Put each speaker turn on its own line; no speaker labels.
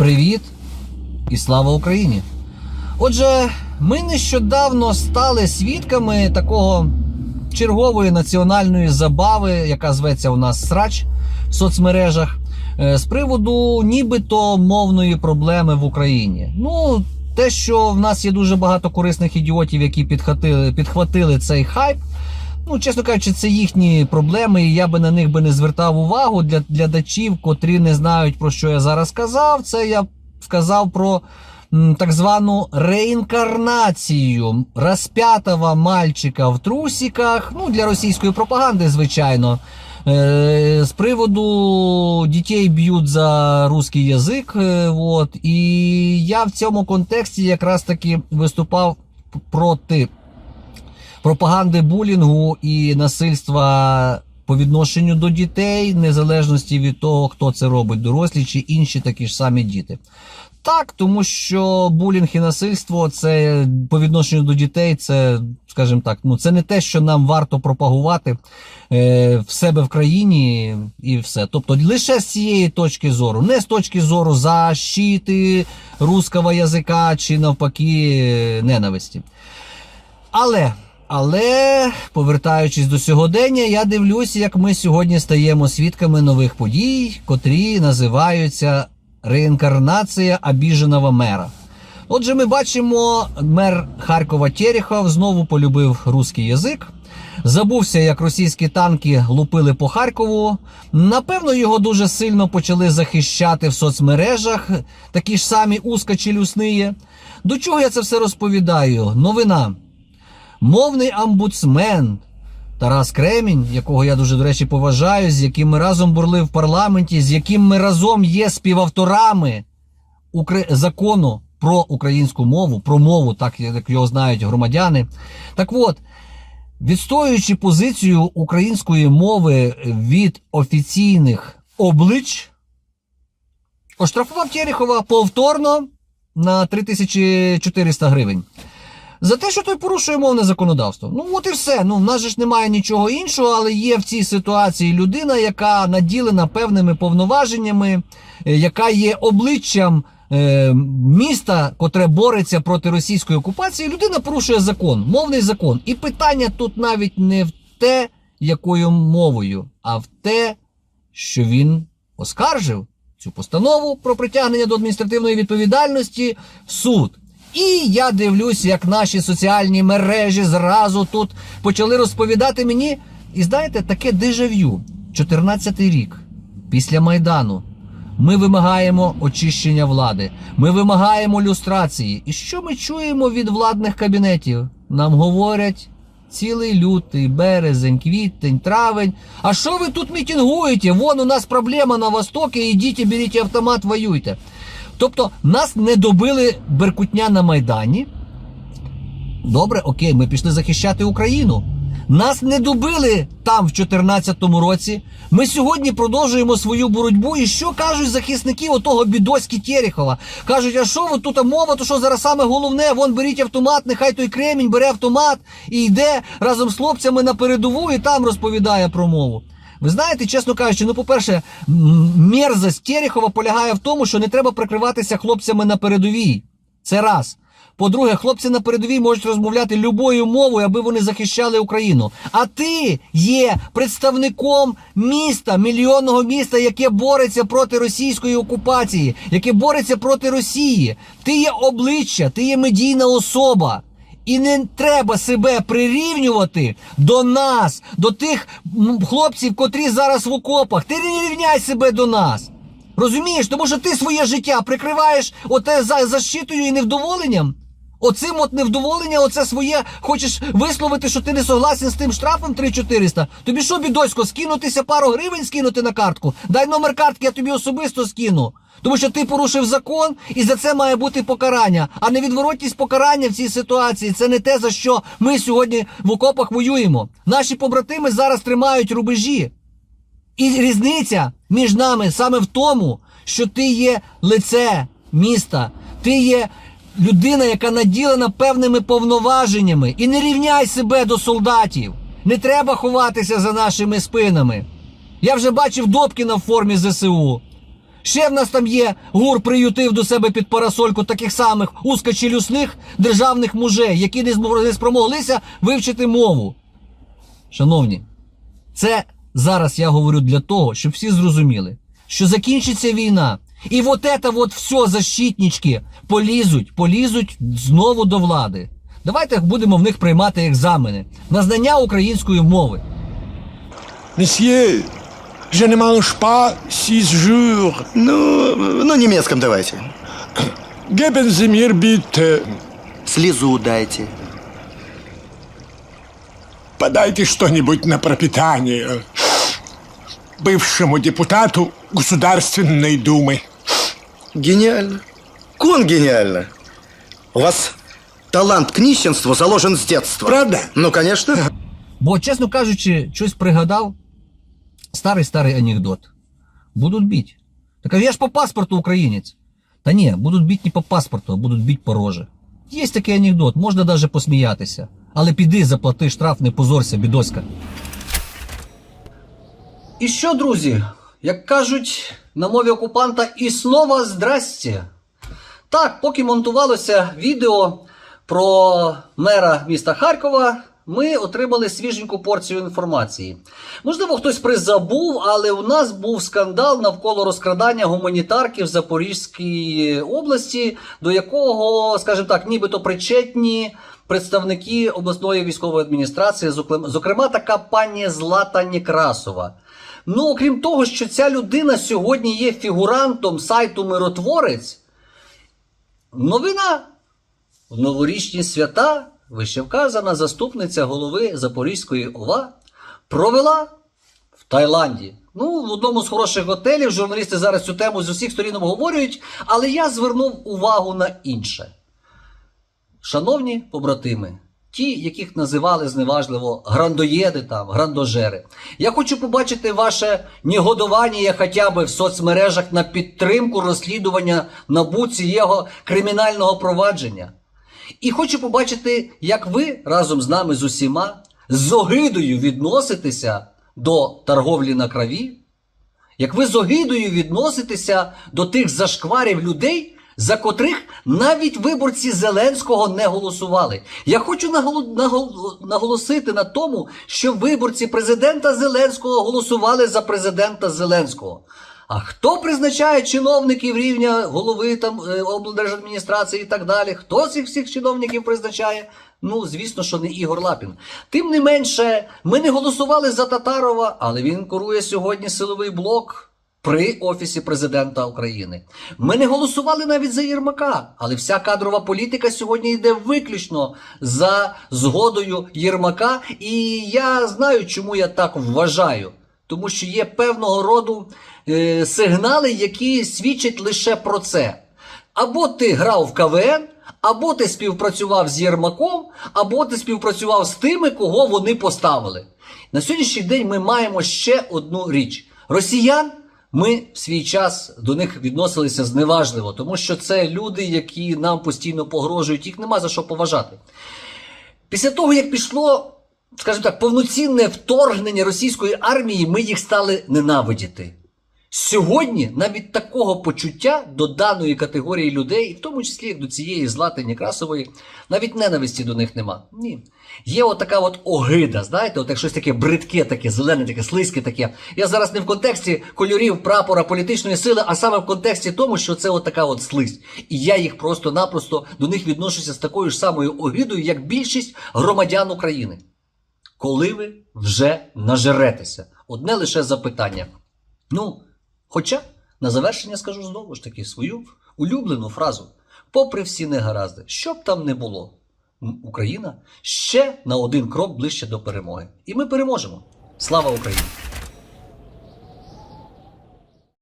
Привіт і слава Україні! Отже, ми нещодавно стали свідками такого чергової національної забави, яка зветься у нас срач в соцмережах, е, з приводу нібито мовної проблеми в Україні. Ну, те, що в нас є дуже багато корисних ідіотів, які підхватили, підхватили цей хайп. Ну, чесно кажучи, це їхні проблеми, і я би на них би не звертав увагу для глядачів, котрі не знають про що я зараз сказав. Це я сказав про м, так звану реінкарнацію розп'ятого мальчика в трусиках. Ну, для російської пропаганди, звичайно. Е, З приводу дітей б'ють за русський язик. е, От, і я в цьому контексті якраз таки виступав проти пропаганди булінгу і насильства по відношенню до дітей, незалежності від того, хто це робить, дорослі чи інші такі ж самі діти. Так, тому що булінг і насильство це по відношенню до дітей, це, скажімо так, ну це не те, що нам варто пропагувати е, в себе в країні і все. Тобто лише з цієї точки зору, не з точки зору защити русского язика чи навпаки ненависті. Але, але, повертаючись до сьогодення, я дивлюся, як ми сьогодні стаємо свідками нових подій, котрі називаються реінкарнація обіженого мера. Отже, ми бачимо, мер Харкова Терехов знову полюбив русський язик. Забувся, як російські танки лупили по Харкову. Напевно, його дуже сильно почали захищати в соцмережах, такі ж самі ускачі люсниє. До чого я це все розповідаю? Новина. Мовний омбудсмен Тарас Кремінь, якого я дуже, до речі, поважаю, з яким ми разом бурли в парламенті, з яким ми разом є співавторами закону про українську мову, про мову, так як його знають громадяни. Так от, відстоюючи позицію української мови від офіційних облич, оштрафував Терехова повторно на 3400 гривень. За те, що той порушує мовне законодавство. Ну от і все. Ну в нас же ж немає нічого іншого, але є в цій ситуації людина, яка наділена певними повноваженнями, е, яка є обличчям е, міста, котре бореться проти російської окупації. Людина порушує закон, мовний закон. І питання тут навіть не в те, якою мовою, а в те, що він оскаржив цю постанову про притягнення до адміністративної відповідальності в суд. І я дивлюсь, як наші соціальні мережі зразу тут почали розповідати мені. І знаєте, таке дежавю. 14-й рік після Майдану. Ми вимагаємо очищення влади. Ми вимагаємо люстрації. І що ми чуємо від владних кабінетів? Нам говорять цілий лютий, березень, квітень, травень. А що ви тут мітингуєте? Вон у нас проблема на Востокі, ідіть, беріть автомат, воюйте. Тобто нас не добили беркутня на Майдані. Добре, окей, ми пішли захищати Україну. Нас не добили там в 2014 році. Ми сьогодні продовжуємо свою боротьбу. І що кажуть захисники отого бідоськи Терехова? Кажуть, а що ви тут мова, то що зараз саме головне? Вон беріть автомат, нехай той кремінь бере автомат і йде разом з хлопцями на передову і там розповідає про мову. Ви знаєте, чесно кажучи, ну, по-перше, мерзость Терехова полягає в тому, що не треба прикриватися хлопцями на передовій. Це раз. По-друге, хлопці на передовій можуть розмовляти любою мовою, аби вони захищали Україну. А ти є представником міста, мільйонного міста, яке бореться проти російської окупації, яке бореться проти Росії. Ти є обличчя, ти є медійна особа. І не треба себе прирівнювати до нас, до тих хлопців, котрі зараз в окопах. Ти не рівняй себе до нас. Розумієш, тому що ти своє життя прикриваєш оте за защитою і невдоволенням. Оцим от невдоволенням, оце своє хочеш висловити, що ти не согласен з тим штрафом 3400. Тобі що, бідосько, скинутися пару гривень скинути на картку? Дай номер картки, я тобі особисто скину. Тому що ти порушив закон, і за це має бути покарання. А невідворотність покарання в цій ситуації це не те, за що ми сьогодні в окопах воюємо. Наші побратими зараз тримають рубежі. І різниця між нами саме в тому, що ти є лице міста, ти є людина, яка наділена певними повноваженнями. І не рівняй себе до солдатів. Не треба ховатися за нашими спинами. Я вже бачив Добкіна в формі ЗСУ. Ще в нас там є гур приютив до себе під парасольку таких самих узкочелюсних державних мужей, які не спромоглися вивчити мову. Шановні, це зараз я говорю для того, щоб всі зрозуміли, що закінчиться війна. І от это вот все защитнички полізуть, полізуть знову до влади. Давайте будемо в них приймати екзамени на знання української мови.
Месье, je ne mange pas six jours.
Ну, на немецком давайте.
Geben Sie mir bitte...
Слезу дайте.
Подайте что-нибудь на пропитание бывшему депутату Государственной Думы.
Гениально. Кон гениально. У вас талант к нищенству заложен с детства.
Правда?
Ну, конечно.
Бо, чесно кажучи, щось пригадав старий старий анекдот. Будуть бить. Так а я ж по паспорту українець. Та ні, будуть бить не по паспорту, а будуть бить по рожі. Є такий анекдот, можна даже посміятися. Але піди, заплати штраф, не позорся, бідоська. І що, друзі, Як кажуть на мові окупанта, і слова здрасте. Так, поки монтувалося відео про мера міста Харкова, ми отримали свіженьку порцію інформації. Можливо, хтось призабув, але у нас був скандал навколо розкрадання гуманітарки в Запорізькій області, до якого, скажімо так, нібито причетні представники обласної військової адміністрації, зокрема, така пані Злата Некрасова. Ну, окрім того, що ця людина сьогодні є фігурантом сайту Миротворець, новина новорічні свята вищевказана заступниця голови Запорізької ОВА провела в Таїланді. Ну, в одному з хороших готелів журналісти зараз цю тему з усіх сторін обговорюють, але я звернув увагу на інше. Шановні побратими, ті, яких називали зневажливо грандоєди там, грандожери, я хочу побачити ваше негодування хоча б в соцмережах на підтримку розслідування НАБУ цього кримінального провадження. І хочу побачити, як ви разом з нами з усіма з огидою відноситеся до торговлі на крові, як ви з огидою відноситеся до тих зашкварів людей, за котрих навіть виборці Зеленського не голосували. Я хочу наголо- наголо- наголосити на тому, що виборці президента Зеленського голосували за президента Зеленського. А хто призначає чиновників рівня голови там е, облдержадміністрації і так далі? Хто цих всіх чиновників призначає? Ну, звісно, що не Ігор Лапін. Тим не менше, ми не голосували за Татарова, але він курує сьогодні силовий блок при Офісі президента України. Ми не голосували навіть за Єрмака, але вся кадрова політика сьогодні йде виключно за згодою Єрмака. І я знаю, чому я так вважаю. Тому що є певного роду е, сигнали, які свідчать лише про це. Або ти грав в КВН, або ти співпрацював з Єрмаком, або ти співпрацював з тими, кого вони поставили. На сьогоднішній день ми маємо ще одну річ: росіян. Ми в свій час до них відносилися зневажливо, тому що це люди, які нам постійно погрожують, їх нема за що поважати. Після того, як пішло, скажімо так, повноцінне вторгнення російської армії, ми їх стали ненавидіти. Сьогодні навіть такого почуття до даної категорії людей, в тому числі як до цієї злати Некрасової, навіть ненависті до них нема. Ні. Є отака от огида, знаєте, от як щось таке бридке, таке, зелене, таке, слизьке таке. Я зараз не в контексті кольорів прапора політичної сили, а саме в контексті тому, що це от така от слизь. І я їх просто-напросто до них відношуся з такою ж самою огидою, як більшість громадян України. Коли ви вже нажеретеся? Одне лише запитання. Ну, хоча на завершення скажу знову ж таки свою улюблену фразу. Попри всі негаразди, що б там не було, Україна ще на один крок ближче до перемоги. І ми переможемо. Слава Україні!